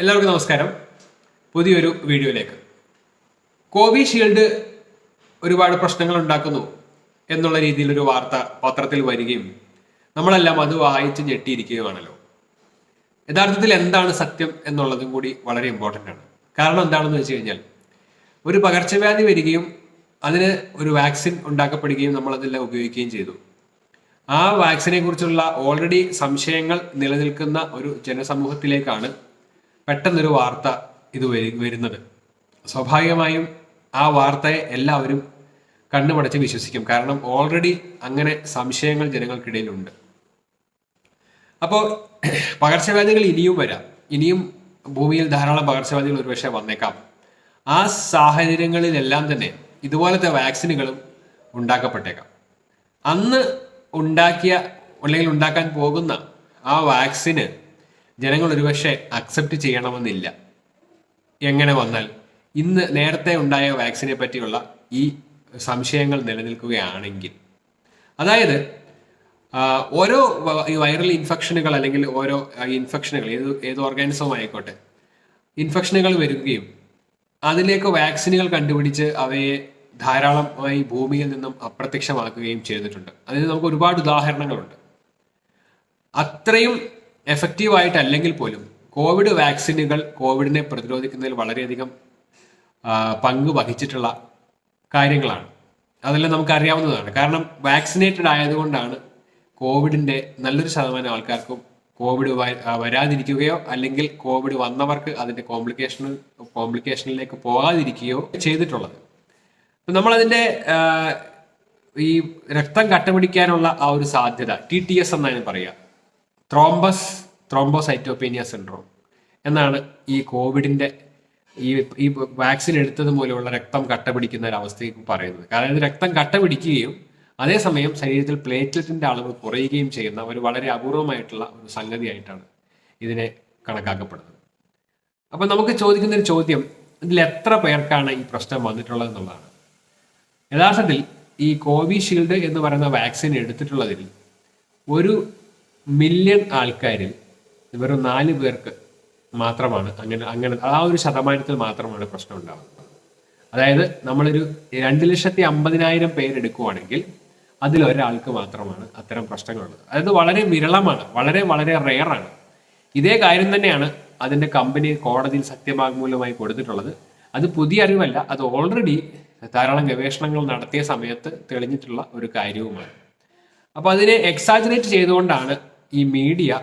എല്ലാവർക്കും നമസ്കാരം. പുതിയൊരു വീഡിയോയിലേക്ക്. കോവിഷീൽഡ് ഒരുപാട് പ്രശ്നങ്ങൾ ഉണ്ടാക്കുന്നു എന്നുള്ള രീതിയിലൊരു വാർത്ത പത്രത്തിൽ വരികയും നമ്മളെല്ലാം അത് വായിച്ച് ഞെട്ടിയിരിക്കുകയാണല്ലോ. യഥാർത്ഥത്തിൽ എന്താണ് സത്യം എന്നുള്ളതും കൂടി വളരെ ഇമ്പോർട്ടന്റ് ആണ്. കാരണം എന്താണെന്ന് വെച്ച് കഴിഞ്ഞാൽ ഒരു പകർച്ചവ്യാധി വരികയും അതിന് ഒരു വാക്സിൻ ഉണ്ടാക്കപ്പെടുകയും നമ്മൾ അതെല്ലാം ഉപയോഗിക്കുകയും ചെയ്തു. ആ വാക്സിനെ കുറിച്ചുള്ള ഓൾറെഡി സംശയങ്ങൾ നിലനിൽക്കുന്ന ഒരു ജനസമൂഹത്തിലേക്കാണ് പെട്ടെന്നൊരു വാർത്ത ഇത് വരി- വരുന്നത്. സ്വാഭാവികമായും ആ വാർത്തയെ എല്ലാവരും കണ്ണുമടച്ച് വിശ്വസിക്കും. കാരണം ഓൾറെഡി അങ്ങനെ സംശയങ്ങൾ ജനങ്ങൾക്കിടയിലുണ്ട്. അപ്പോൾ പകർച്ചവ്യാധികൾ ഇനിയും വരാം. ഇനിയും ഭൂമിയിൽ ധാരാളം പകർച്ചവ്യാധികൾ ഒരുപക്ഷെ വന്നേക്കാം. ആ സാഹചര്യങ്ങളിലെല്ലാം തന്നെ ഇതുപോലത്തെ വാക്സിനുകളും ഉണ്ടാക്കപ്പെട്ടേക്കാം. അന്ന് ഉണ്ടാക്കിയ അല്ലെങ്കിൽ ഉണ്ടാക്കാൻ പോകുന്ന ആ വാക്സിന് ജനങ്ങൾ ഒരുപക്ഷെ അക്സെപ്റ്റ് ചെയ്യണമെന്നില്ല. എങ്ങനെ വന്നാൽ ഇന്ന് നേരത്തെ ഉണ്ടായ വാക്സിനെ പറ്റിയുള്ള ഈ സംശയങ്ങൾ നിലനിൽക്കുകയാണെങ്കിൽ. അതായത് ഓരോ വൈറൽ ഇൻഫെക്ഷനുകൾ അല്ലെങ്കിൽ ഓരോ ഇൻഫെക്ഷനുകൾ ഏത് ഏത് ഓർഗാനിസവും ആയിക്കോട്ടെ ഇൻഫെക്ഷനുകൾ വരികയും അതിലേക്ക് വാക്സിനുകൾ കണ്ടുപിടിച്ച് അവയെ ധാരാളമായി ഭൂമിയിൽ നിന്നും അപ്രത്യക്ഷമാക്കുകയും ചെയ്തിട്ടുണ്ട്. അതിന് നമുക്ക് ഒരുപാട് ഉദാഹരണങ്ങളുണ്ട്. അത്രയും എഫക്റ്റീവ് ആയിട്ടല്ലെങ്കിൽ പോലും കോവിഡ് വാക്സിനുകൾ കോവിഡിനെ പ്രതിരോധിക്കുന്നതിൽ വളരെയധികം പങ്ക് വഹിച്ചിട്ടുള്ള കാര്യങ്ങളാണ്. അതെല്ലാം നമുക്കറിയാവുന്നതാണ്. കാരണം വാക്സിനേറ്റഡ് ആയതുകൊണ്ടാണ് കോവിഡിന്റെ നല്ലൊരു ശതമാനം ആൾക്കാർക്കും കോവിഡ് വരാതിരിക്കുകയോ അല്ലെങ്കിൽ കോവിഡ് വന്നവർക്ക് അതിന്റെ കോംപ്ലിക്കേഷൻ കോംപ്ലിക്കേഷനിലേക്ക് പോകാതിരിക്കുകയോ ചെയ്തിട്ടുള്ളത്. നമ്മളതിന്റെ ഈ രക്തം കട്ടപിടിക്കാനുള്ള ആ ഒരു സാധ്യത ടി ടി എസ് എന്നാണ് പറയുക. ത്രോംബസ് ത്രോംബോസൈറ്റോപീനിയ സിൻഡ്രോം എന്നാണ് ഈ കോവിഡിന്റെ ഈ ഈ വാക്സിൻ എടുത്തത് മൂലമുള്ള രക്തം കട്ടപിടിക്കുന്ന ഒരു അവസ്ഥയ്ക്ക് പറയുന്നത്. ഇത് രക്തം കട്ടപിടിക്കുകയും അതേസമയം ശരീരത്തിൽ പ്ലേറ്റ്ലെറ്റിന്റെ അളവ് കുറയുകയും ചെയ്യുന്ന ഒരു വളരെ അപൂർവമായിട്ടുള്ള ഒരു സംഗതിയായിട്ടാണ് ഇതിനെ കണക്കാക്കപ്പെടുന്നത്. അപ്പം നമുക്ക് ചോദിക്കുന്ന ഒരു ചോദ്യം ഇതിൽ എത്ര പേർക്കാണ് ഈ പ്രശ്നം വന്നിട്ടുള്ളത് എന്നുള്ളതാണ്. യഥാർത്ഥത്തിൽ ഈ കോവിഷീൽഡ് എന്ന് പറയുന്ന വാക്സിൻ എടുത്തിട്ടുള്ളതിൽ ഒരു മില്യൺ ആൾക്കാരിൽ വെറും നാല് പേർക്ക് മാത്രമാണ് അങ്ങനെ അങ്ങനെ ആ ഒരു ശതമാനത്തിൽ മാത്രമാണ് പ്രശ്നം ഉണ്ടാകുന്നത് അതായത് നമ്മളൊരു രണ്ട് ലക്ഷത്തി അമ്പതിനായിരം പേരെടുക്കുവാണെങ്കിൽ അതിൽ ഒരാൾക്ക് മാത്രമാണ് അത്തരം പ്രശ്നങ്ങളുള്ളത്. അതായത് വളരെ വിരളമാണ് വളരെ വളരെ റെയറാണ്. ഇതേ കാര്യം തന്നെയാണ് അതിന്റെ കമ്പനി കോടതിയിൽ സത്യവാങ്മൂലമായി കൊടുത്തിട്ടുള്ളത്. അത് പുതിയ അറിവല്ല അത് ഓൾറെഡി ധാരാളം ഗവേഷണങ്ങൾ നടത്തിയ സമയത്ത് തെളിഞ്ഞിട്ടുള്ള ഒരു കാര്യവുമാണ്. അപ്പൊ അതിനെ എക്സാജറേറ്റ് ചെയ്തുകൊണ്ടാണ് ഈ മീഡിയ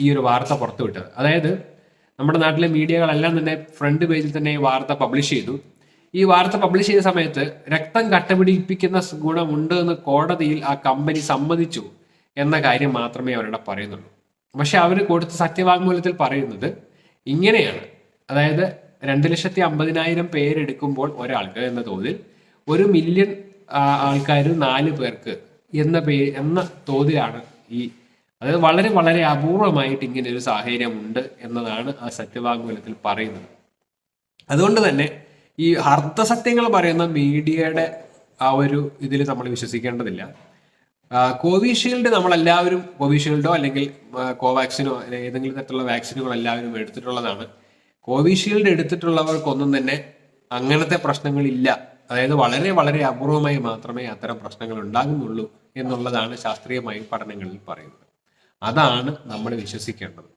ഈ ഒരു വാർത്ത പുറത്തുവിട്ടത് അതായത് നമ്മുടെ നാട്ടിലെ മീഡിയകളെല്ലാം തന്നെ ഫ്രണ്ട് പേജിൽ തന്നെ ഈ വാർത്ത പബ്ലിഷ് ചെയ്തു. ഈ വാർത്ത പബ്ലിഷ് ചെയ്ത സമയത്ത് രക്തം കട്ടപിടിപ്പിക്കുന്ന ഗുണമുണ്ട് എന്ന് കോടതിയിൽ ആ കമ്പനി സമ്മതിച്ചു എന്ന കാര്യം മാത്രമേ അവരുടെ പറയുന്നുള്ളൂ. പക്ഷെ അവർ കൊടുത്ത സത്യവാങ്മൂലത്തിൽ പറയുന്നത് ഇങ്ങനെയാണ്. അതായത് രണ്ട് ലക്ഷത്തി അമ്പതിനായിരം പേരെടുക്കുമ്പോൾ ഒരാൾക്ക് എന്ന തോതിൽ ഒരു മില്യൺ ആൾക്കാർ നാല് പേർക്ക് എന്ന പേ എന്ന തോതിലാണ് ഈ അതായത് വളരെ വളരെ അപൂർവമായിട്ട് ഇങ്ങനെ ഒരു സാഹചര്യം ഉണ്ട് എന്നതാണ് ആ സത്യവാങ്മൂലത്തിൽ പറയുന്നത്. അതുകൊണ്ട് തന്നെ ഈ അർത്ഥസത്യങ്ങൾ പറയുന്ന മീഡിയയുടെ ആ ഒരു ഇതിൽ നമ്മൾ വിശ്വസിക്കേണ്ടതില്ല. കോവിഷീൽഡ് നമ്മൾ എല്ലാവരും കോവിഷീൽഡോ അല്ലെങ്കിൽ കോവാക്സിനോ ഏതെങ്കിലും തരത്തിലുള്ള വാക്സിനുകൾ എല്ലാവരും എടുത്തിട്ടുള്ളതാണ്. കോവിഷീൽഡ് എടുത്തിട്ടുള്ളവർക്കൊന്നും തന്നെ അങ്ങനത്തെ പ്രശ്നങ്ങളില്ല. അതായത് വളരെ വളരെ അപൂർവമായി മാത്രമേ അത്തരം പ്രശ്നങ്ങൾ ഉണ്ടാകുന്നുള്ളൂ എന്നുള്ളതാണ് ശാസ്ത്രീയമായി പഠനങ്ങളിൽ പറയുന്നത്. അതാണ് നമ്മൾ വിശ്വസിക്കേണ്ടത്.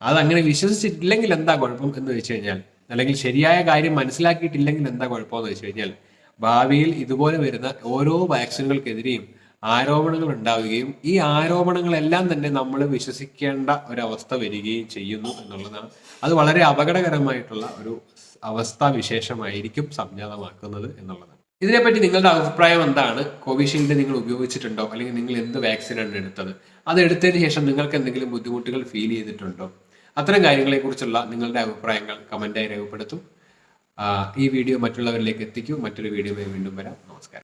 അതങ്ങനെ വിശ്വസിച്ചിട്ടില്ലെങ്കിൽ എന്താ കുഴപ്പം എന്ന് വെച്ച് കഴിഞ്ഞാൽ അല്ലെങ്കിൽ ശരിയായ കാര്യം മനസ്സിലാക്കിയിട്ടില്ലെങ്കിൽ എന്താ കുഴപ്പമെന്ന് വെച്ച് കഴിഞ്ഞാൽ ഭാവിയിൽ ഇതുപോലെ വരുന്ന ഓരോ വാക്സിനുകൾക്കെതിരെയും ആരോപണങ്ങൾ ഉണ്ടാവുകയും ഈ ആരോപണങ്ങളെല്ലാം തന്നെ നമ്മൾ വിശ്വസിക്കേണ്ട ഒരവസ്ഥ വരികയും ചെയ്യുന്നു എന്നുള്ളതാണ്. അത് വളരെ അപകടകരമായിട്ടുള്ള ഒരു അവസ്ഥാ വിശേഷമായിരിക്കും സംജാതമാക്കുന്നത് എന്നുള്ളതാണ് ഇതിനെപ്പറ്റി നിങ്ങളുടെ അഭിപ്രായം എന്താണ്? കോവിഷീൽഡ് നിങ്ങൾ ഉപയോഗിച്ചിട്ടുണ്ടോ? അല്ലെങ്കിൽ നിങ്ങൾ എന്ത് വാക്സിനാണ് എടുത്തത്? അത് എടുത്തതിന് ശേഷം നിങ്ങൾക്ക് എന്തെങ്കിലും ബുദ്ധിമുട്ടുകൾ ഫീൽ ചെയ്തിട്ടുണ്ടോ? അത്തരം കാര്യങ്ങളെക്കുറിച്ചുള്ള നിങ്ങളുടെ അഭിപ്രായങ്ങൾ കമന്റായി രേഖപ്പെടുത്തും. ഈ വീഡിയോ മറ്റുള്ളവരിലേക്ക് എത്തിക്കും. മറ്റൊരു വീഡിയോയുമായി വീണ്ടും വരാം. നമസ്കാരം.